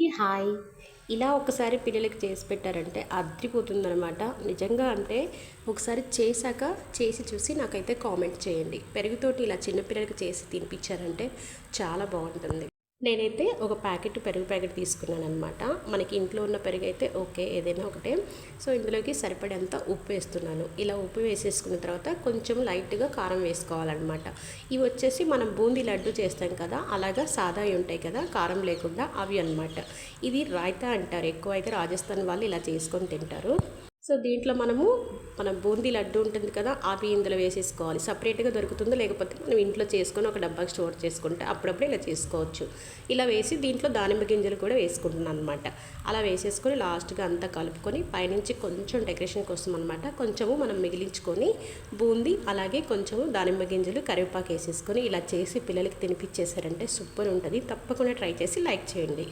అందరికీ హాయ్. ఇలా ఒకసారి పిల్లలకి చేసి పెట్టారంటే అద్రిపోతుందనమాట నిజంగా అంటే ఒకసారి చేశాక చేసి చూసి నాకైతే కామెంట్ చేయండి. పెరుగుతోటి ఇలా చిన్నపిల్లలకి చేసి తినిపించారంటే చాలా బాగుంటుంది. నేనైతే ఒక ప్యాకెట్ పెరుగు ప్యాకెట్ తీసుకున్నాను అనమాట మనకి ఇంట్లో ఉన్న పెరుగు అయితే ఓకే ఏదైనా ఒకటే. సో ఇందులోకి సరిపడేంత ఉప్పు వేస్తున్నాను. ఇలా ఉప్పు వేసేసుకున్న తర్వాత కొంచెం లైట్గా కారం వేసుకోవాలన్నమాట. ఇవి వచ్చేసి మనం బూందీ లడ్డు చేస్తాం కదా అలాగా సాదా ఉంటాయి కదా కారం లేకుండా అవి అనమాట ఇది రాయితా అంటారు. ఎక్కువ అయితే రాజస్థాన్ వాళ్ళు ఇలా చేసుకొని తింటారు. సో దీంట్లో మనము మన బూందీ లడ్డు ఉంటుంది కదా అవి ఇందులో వేసేసుకోవాలి. సపరేట్గా దొరుకుతుందో లేకపోతే మనం ఇంట్లో చేసుకొని ఒక డబ్బా స్టోర్ చేసుకుంటే అప్పుడప్పుడు ఇలా చేసుకోవచ్చు. ఇలా వేసి దీంట్లో దానిమ్మ గింజలు కూడా వేసుకుంటున్నాను అనమాట అలా వేసేసుకొని లాస్ట్గా అంతా కలుపుకొని పైనుంచి కొంచెం డెకరేషన్ కోసం అనమాట కొంచెము మనం మిగిలించుకొని బూందీ అలాగే కొంచెము దానిమ్మ గింజలు కరివేపాకు వేసేసుకొని ఇలా చేసి పిల్లలకి తినిపించేశారంటే సూపర్ ఉంటుంది. తప్పకుండా ట్రై చేసి లైక్ చేయండి.